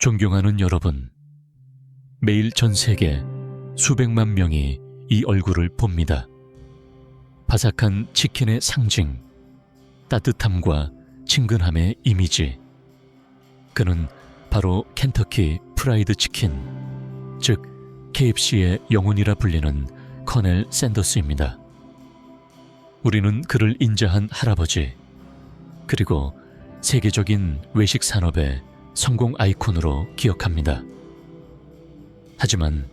존경하는 여러분, 매일 전 세계 수백만 명이 이 얼굴을 봅니다. 바삭한 치킨의 상징, 따뜻함과 친근함의 이미지. 그는 바로 켄터키 프라이드 치킨, 즉 KFC의 영혼이라 불리는 커넬 샌더스입니다. 우리는 그를 인자한 할아버지, 그리고 세계적인 외식 산업의 성공 아이콘으로 기억합니다. 하지만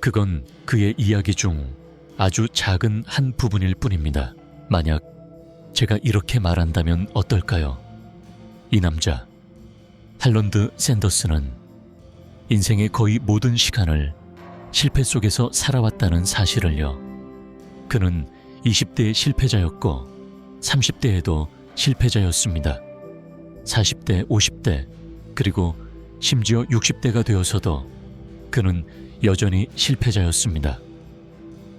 그건 그의 이야기 중 아주 작은 한 부분일 뿐입니다. 만약 제가 이렇게 말한다면 어떨까요? 이 남자, 할런드 샌더스는 인생의 거의 모든 시간을 실패 속에서 살아왔다는 사실을요. 그는 20대의 실패자였고 30대에도 실패자였습니다. 40대, 50대, 그리고 심지어 60대가 되어서도 그는 여전히 실패자였습니다.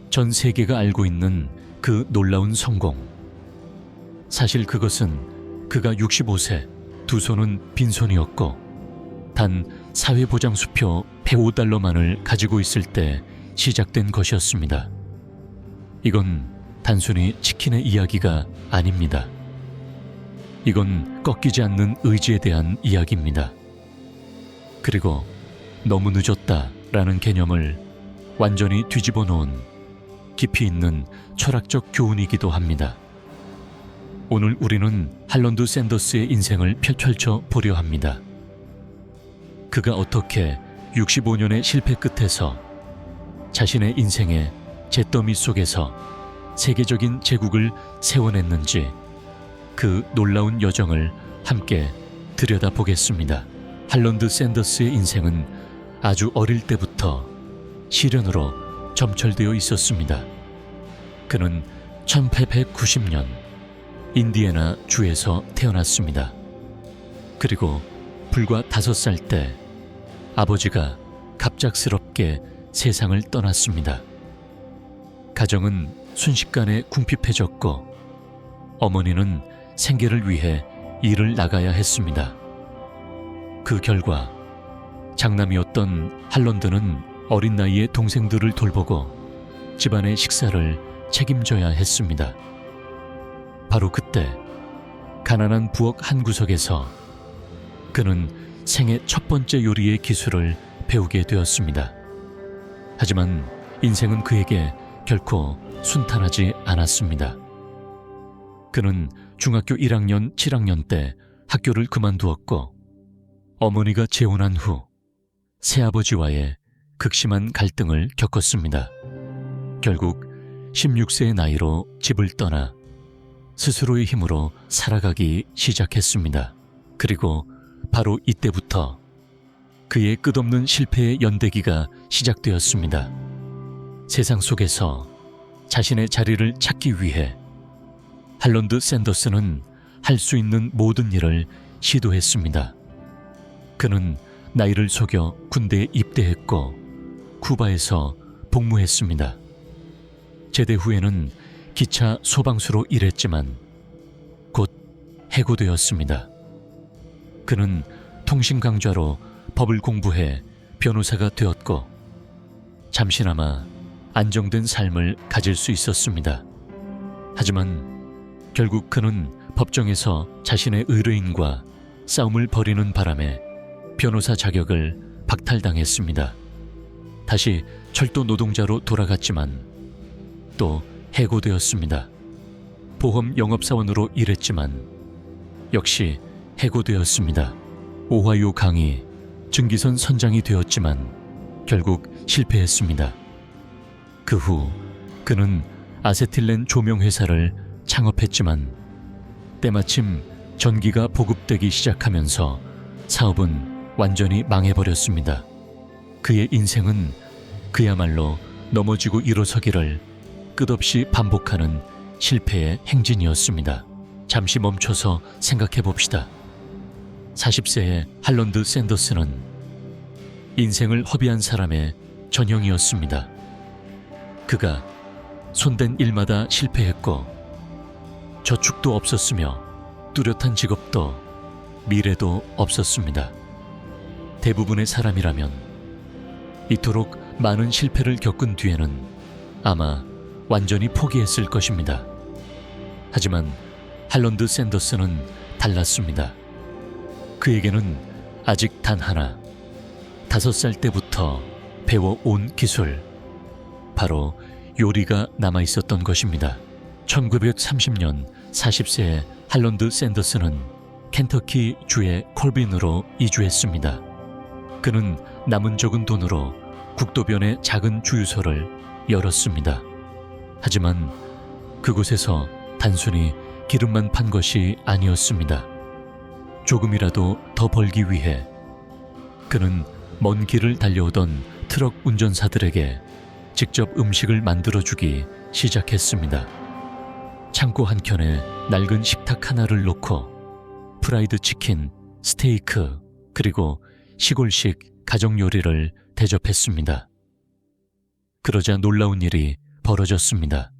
전 세계가 알고 있는 그 놀라운 성공. 사실 그것은 그가 65세, 두 손은 빈손이었고, 단 사회보장수표 105달러만을 가지고 있을 때 시작된 것이었습니다. 이건 단순히 치킨의 이야기가 아닙니다. 이건 꺾이지 않는 의지에 대한 이야기입니다. 그리고 너무 늦었다 라는 개념을 완전히 뒤집어 놓은 깊이 있는 철학적 교훈이기도 합니다. 오늘 우리는 할런드 샌더스의 인생을 펼쳐 보려 합니다. 그가 어떻게 65년의 실패 끝에서 자신의 인생의 잿더미 속에서 세계적인 제국을 세워냈는지 그 놀라운 여정을 함께 들여다보겠습니다. 할런드 샌더스의 인생은 아주 어릴 때부터 시련으로 점철되어 있었습니다. 그는 1890년 인디애나 주에서 태어났습니다. 그리고 불과 다섯 살 때 아버지가 갑작스럽게 세상을 떠났습니다. 가정은 순식간에 궁핍해졌고 어머니는 생계를 위해 일을 나가야 했습니다. 그 결과 장남이었던 할런드는 어린 나이에 동생들을 돌보고 집안의 식사를 책임져야 했습니다. 바로 그때 가난한 부엌 한 구석에서 그는 생애 첫 번째 요리의 기술을 배우게 되었습니다. 하지만 인생은 그에게 결코 순탄하지 않았습니다. 그는 중학교 1학년, 7학년 때 학교를 그만두었고 어머니가 재혼한 후 새아버지와의 극심한 갈등을 겪었습니다. 결국 16세의 나이로 집을 떠나 스스로의 힘으로 살아가기 시작했습니다. 그리고 바로 이때부터 그의 끝없는 실패의 연대기가 시작되었습니다. 세상 속에서 자신의 자리를 찾기 위해 할런드 샌더스는 할 수 있는 모든 일을 시도했습니다. 그는 나이를 속여 군대에 입대했고 쿠바에서 복무했습니다. 제대 후에는 기차 소방수로 일했지만 곧 해고되었습니다. 그는 통신 강좌로 법을 공부해 변호사가 되었고 잠시나마 안정된 삶을 가질 수 있었습니다. 하지만 결국 그는 법정에서 자신의 의뢰인과 싸움을 벌이는 바람에 변호사 자격을 박탈당했습니다. 다시 철도 노동자로 돌아갔지만 또 해고되었습니다. 보험 영업사원으로 일했지만 역시 해고되었습니다. 오하이오 강이 증기선 선장이 되었지만 결국 실패했습니다. 그 후 그는 아세틸렌 조명회사를 창업했지만 때마침 전기가 보급되기 시작하면서 사업은 완전히 망해버렸습니다. 그의 인생은 그야말로 넘어지고 일어서기를 끝없이 반복하는 실패의 행진이었습니다. 잠시 멈춰서 생각해 봅시다. 40세의 할런드 샌더스는 인생을 허비한 사람의 전형이었습니다. 그가 손댄 일마다 실패했고 저축도 없었으며 뚜렷한 직업도 미래도 없었습니다. 대부분의 사람이라면 이토록 많은 실패를 겪은 뒤에는 아마 완전히 포기했을 것입니다. 하지만 할런드 샌더스는 달랐습니다. 그에게는 아직 단 하나, 다섯 살 때부터 배워온 기술, 바로 요리가 남아 있었던 것입니다. 1930년 40세의 할런드 샌더스는 켄터키 주의 콜빈으로 이주했습니다. 그는 남은 적은 돈으로 국도변의 작은 주유소를 열었습니다. 하지만 그곳에서 단순히 기름만 판 것이 아니었습니다. 조금이라도 더 벌기 위해 그는 먼 길을 달려오던 트럭 운전사들에게 직접 음식을 만들어주기 시작했습니다. 창고 한켠에 낡은 식탁 하나를 놓고 프라이드 치킨, 스테이크, 그리고 시골식 가정 요리를 대접했습니다. 그러자 놀라운 일이 벌어졌습니다.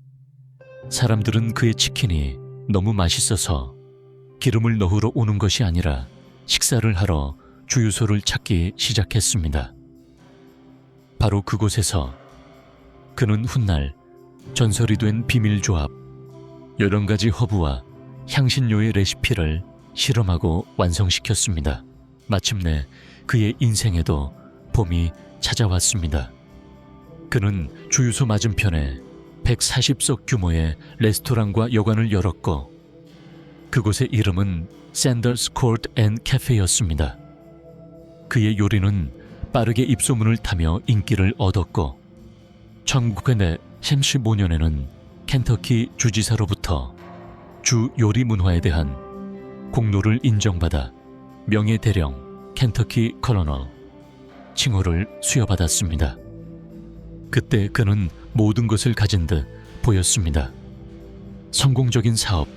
사람들은 그의 치킨이 너무 맛있어서 기름을 넣으러 오는 것이 아니라 식사를 하러 주유소를 찾기 시작했습니다. 바로 그곳에서 그는 훗날 전설이 된 비밀 조합, 여러 가지 허브와 향신료의 레시피를 실험하고 완성시켰습니다. 마침내 그의 인생에도 봄이 찾아왔습니다. 그는 주유소 맞은편에 140석 규모의 레스토랑과 여관을 열었고 그곳의 이름은 샌더스 코트 앤 카페였습니다. 그의 요리는 빠르게 입소문을 타며 인기를 얻었고 1935년에는 켄터키 주지사로부터 주 요리 문화에 대한 공로를 인정받아 명예 대령 켄터키 커너널 칭호를 수여받았습니다. 그때 그는 모든 것을 가진 듯 보였습니다. 성공적인 사업,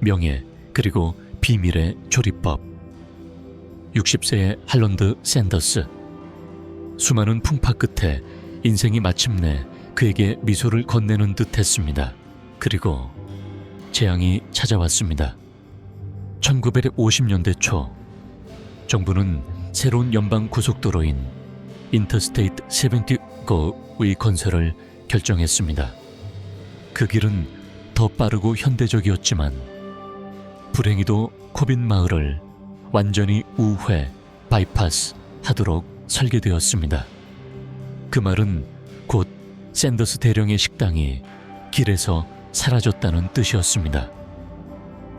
명예, 그리고 비밀의 조리법. 60세의 할런드 샌더스. 수많은 풍파 끝에 인생이 마침내 그에게 미소를 건네는 듯 했습니다. 그리고 재앙이 찾아왔습니다. 1950년대 초, 정부는 새로운 연방 고속도로인 인터스테이트 70고의 건설을 결정했습니다. 그 길은 더 빠르고 현대적이었지만 불행히도 코빈 마을을 완전히 우회, 바이파스 하도록 설계되었습니다. 그 말은 곧 샌더스 대령의 식당이 길에서 사라졌다는 뜻이었습니다.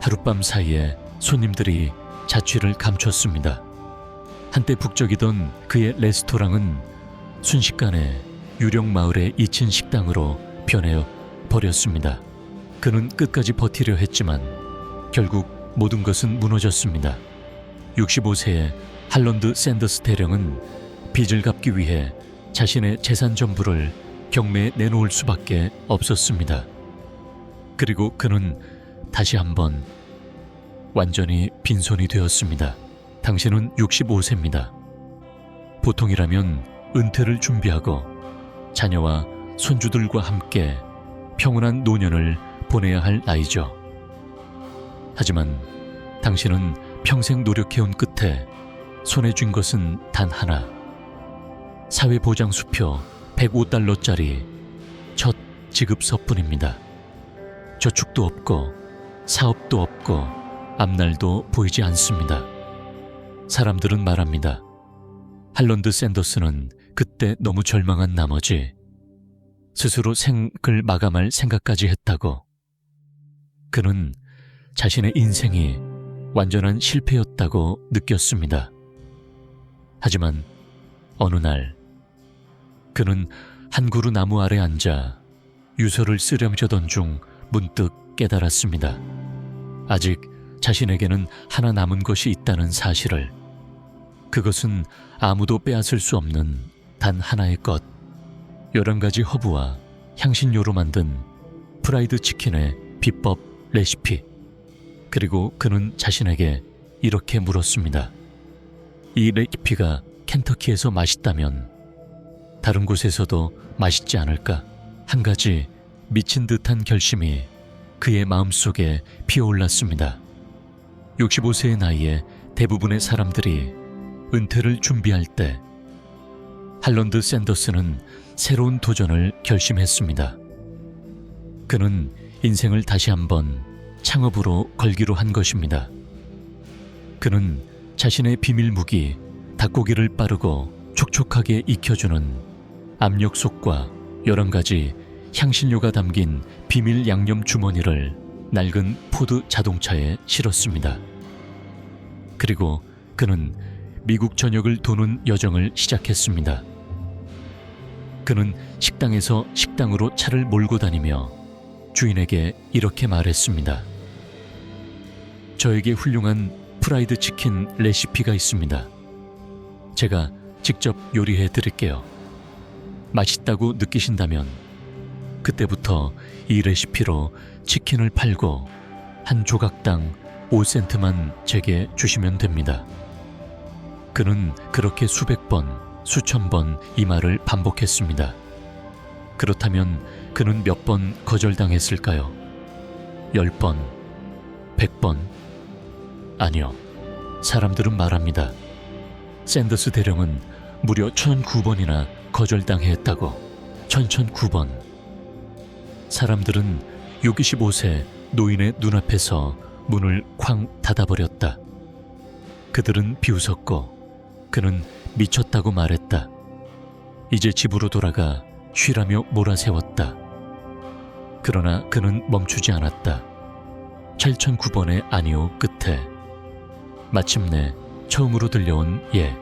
하룻밤 사이에 손님들이 자취를 감췄습니다. 한때 북적이던 그의 레스토랑은 순식간에 유령 마을의 2층 식당으로 변해 버렸습니다. 그는 끝까지 버티려 했지만 결국 모든 것은 무너졌습니다. 65세의 할런드 샌더스 대령은 빚을 갚기 위해 자신의 재산 전부를 경매에 내놓을 수밖에 없었습니다. 그리고 그는 다시 한번 완전히 빈손이 되었습니다. 당신은 65세입니다. 보통이라면 은퇴를 준비하고 자녀와 손주들과 함께 평온한 노년을 보내야 할 나이죠. 하지만 당신은 평생 노력해온 끝에 손에 쥔 것은 단 하나. 사회보장수표 105달러짜리 첫 지급서뿐입니다. 저축도 없고 사업도 없고 앞날도 보이지 않습니다. 사람들은 말합니다. 할런드 샌더스는 그때 너무 절망한 나머지 스스로 생을 마감할 생각까지 했다고. 그는 자신의 인생이 완전한 실패였다고 느꼈습니다. 하지만 어느 날 그는 한 그루 나무 아래 앉아 유서를 쓰려며던 중 문득 깨달았습니다. 아직 자신에게는 하나 남은 것이 있다는 사실을. 그것은 아무도 빼앗을 수 없는 단 하나의 것. 여러 가지 허브와 향신료로 만든 프라이드 치킨의 비법 레시피. 그리고 그는 자신에게 이렇게 물었습니다. 이 레시피가 켄터키에서 맛있다면 다른 곳에서도 맛있지 않을까? 한 가지 미친 듯한 결심이 그의 마음속에 피어올랐습니다. 65세의 나이에 대부분의 사람들이 은퇴를 준비할 때 할런드 샌더스는 새로운 도전을 결심했습니다. 그는 인생을 다시 한번 창업으로 걸기로 한 것입니다. 그는 자신의 비밀 무기 닭고기를 빠르고 촉촉하게 익혀주는 압력솥과 여러 가지 향신료가 담긴 비밀 양념 주머니를 낡은 포드 자동차에 실었습니다. 그리고 그는 미국 전역을 도는 여정을 시작했습니다. 그는 식당에서 식당으로 차를 몰고 다니며 주인에게 이렇게 말했습니다. 저에게 훌륭한 프라이드 치킨 레시피가 있습니다. 제가 직접 요리해 드릴게요. 맛있다고 느끼신다면 그때부터 이 레시피로 치킨을 팔고 한 조각당 5센트만 제게 주시면 됩니다. 그는 그렇게 수백 번, 수천 번 이 말을 반복했습니다. 그렇다면 그는 몇 번 거절당했을까요? 열 번, 백 번? 아니요. 사람들은 말합니다. 샌더스 대령은 무려 1009번이나 거절당했다고. 1009번. 사람들은 65세 노인의 눈앞에서 문을 쾅 닫아버렸다. 그들은 비웃었고 그는 미쳤다고 말했다. 이제 집으로 돌아가 쉬라며 몰아세웠다. 그러나 그는 멈추지 않았다. 8009번의 아니오 끝에 마침내 처음으로 들려온 예.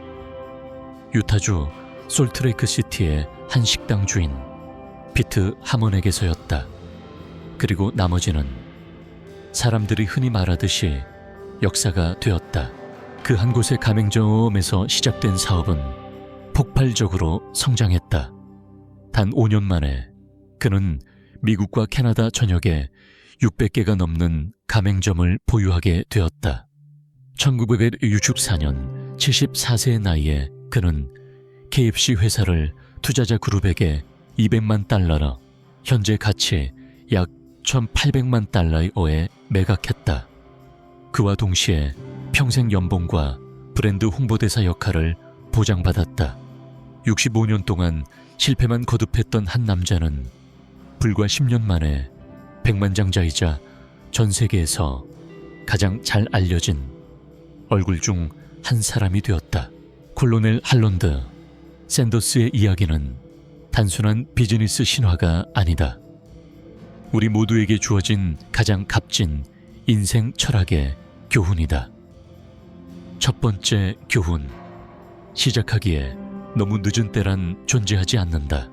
유타주 솔트레이크 시티의 한 식당 주인 피트 하몬에게서였다. 그리고 나머지는 사람들이 흔히 말하듯이 역사가 되었다. 그 한 곳의 가맹점에서 시작된 사업은 폭발적으로 성장했다. 단 5년 만에 그는 미국과 캐나다 전역에 600개가 넘는 가맹점을 보유하게 되었다. 1964년 74세의 나이에 그는 KFC 회사를 투자자 그룹에게 200만 달러로 현재 가치 약 1,800만 달러의 어에 매각했다. 그와 동시에 평생 연봉과 브랜드 홍보대사 역할을 보장받았다. 65년 동안 실패만 거듭했던 한 남자는 불과 10년 만에 백만장자이자 전 세계에서 가장 잘 알려진 얼굴 중 한 사람이 되었다. 콜로넬 할론드 샌더스의 이야기는 단순한 비즈니스 신화가 아니다. 우리 모두에게 주어진 가장 값진 인생 철학의 교훈이다. 첫 번째 교훈. 시작하기에 너무 늦은 때란 존재하지 않는다.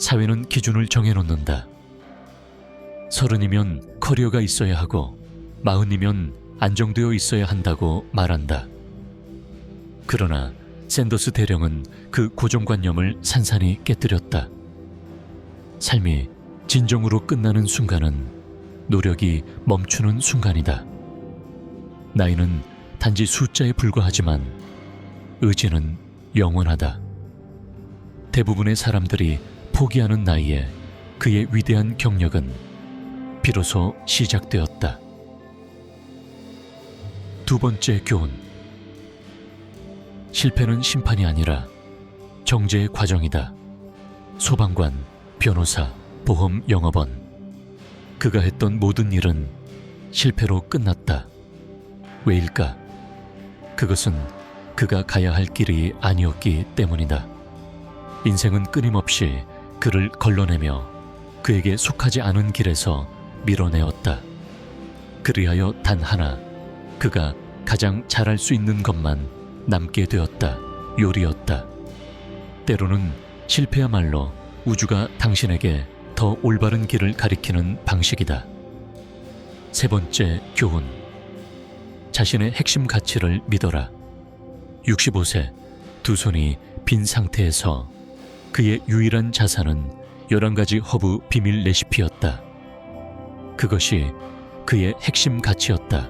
사회는 기준을 정해놓는다. 서른이면 커리어가 있어야 하고 마흔이면 안정되어 있어야 한다고 말한다. 그러나 샌더스 대령은 그 고정관념을 산산히 깨뜨렸다. 삶이 진정으로 끝나는 순간은 노력이 멈추는 순간이다. 나이는 단지 숫자에 불과하지만 의지는 영원하다. 대부분의 사람들이 포기하는 나이에 그의 위대한 경력은 비로소 시작되었다. 두 번째 교훈. 실패는 심판이 아니라 정제의 과정이다. 소방관, 변호사, 보험 영업원. 그가 했던 모든 일은 실패로 끝났다. 왜일까? 그것은 그가 가야 할 길이 아니었기 때문이다. 인생은 끊임없이 그를 걸러내며 그에게 속하지 않은 길에서 밀어내었다. 그리하여 단 하나, 그가 가장 잘할 수 있는 것만 남게 되었다. 요리였다. 때로는 실패야말로 우주가 당신에게 더 올바른 길을 가리키는 방식이다. 세 번째 교훈. 자신의 핵심 가치를 믿어라. 65세 두 손이 빈 상태에서 그의 유일한 자산은 11가지 허브 비밀 레시피였다. 그것이 그의 핵심 가치였다.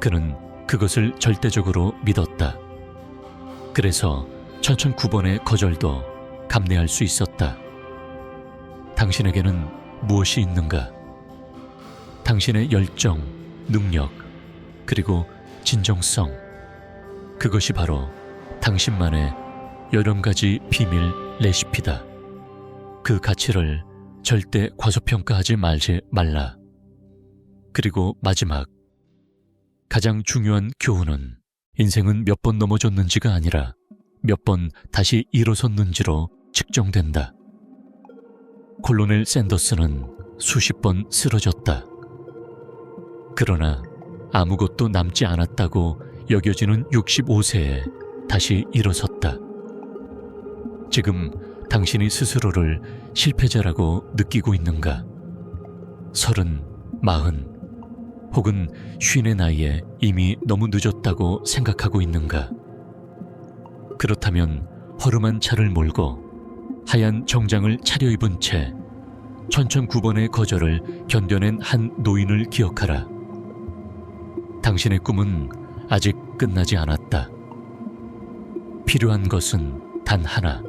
그는 그것을 절대적으로 믿었다. 그래서 1009번의 거절도 감내할 수 있었다. 당신에게는 무엇이 있는가? 당신의 열정, 능력, 그리고 진정성. 그것이 바로 당신만의 여러 가지 비밀 레시피다. 그 가치를 절대 과소평가하지 말지 말라. 그리고 마지막. 가장 중요한 교훈은 인생은 몇 번 넘어졌는지가 아니라 몇 번 다시 일어섰는지로 측정된다. 콜로넬 샌더스는 수십 번 쓰러졌다. 그러나 아무것도 남지 않았다고 여겨지는 65세에 다시 일어섰다. 지금 당신이 스스로를 실패자라고 느끼고 있는가? 서른, 마흔, 혹은 쉰의 나이에 이미 너무 늦었다고 생각하고 있는가? 그렇다면 허름한 차를 몰고 하얀 정장을 차려입은 채 천천 9번의 거절을 견뎌낸 한 노인을 기억하라. 당신의 꿈은 아직 끝나지 않았다. 필요한 것은 단 하나.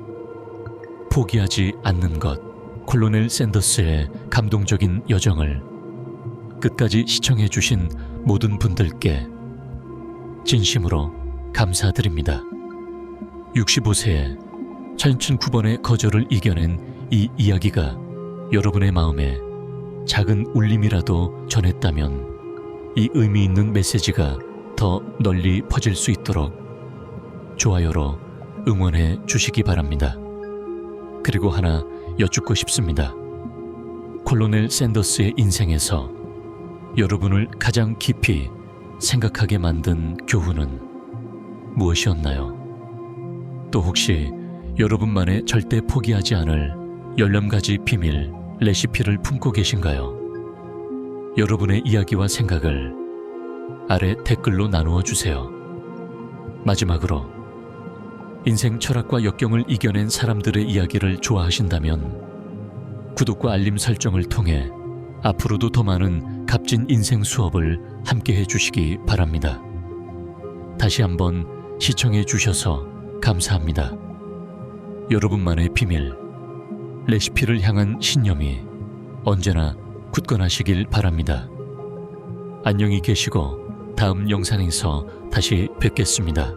포기하지 않는 것. 콜로넬 샌더스의 감동적인 여정을 끝까지 시청해주신 모든 분들께 진심으로 감사드립니다. 65세에 1009번의 거절을 이겨낸 이 이야기가 여러분의 마음에 작은 울림이라도 전했다면 이 의미 있는 메시지가 더 널리 퍼질 수 있도록 좋아요로 응원해 주시기 바랍니다. 그리고 하나 여쭙고 싶습니다. 콜로넬 샌더스의 인생에서 여러분을 가장 깊이 생각하게 만든 교훈은 무엇이었나요? 또 혹시 여러분만의 절대 포기하지 않을 14가지 비밀 레시피를 품고 계신가요? 여러분의 이야기와 생각을 아래 댓글로 나누어 주세요. 마지막으로 인생 철학과 역경을 이겨낸 사람들의 이야기를 좋아하신다면 구독과 알림 설정을 통해 앞으로도 더 많은 값진 인생 수업을 함께 해주시기 바랍니다. 다시 한번 시청해 주셔서 감사합니다. 여러분만의 비밀, 레시피를 향한 신념이 언제나 굳건하시길 바랍니다. 안녕히 계시고 다음 영상에서 다시 뵙겠습니다.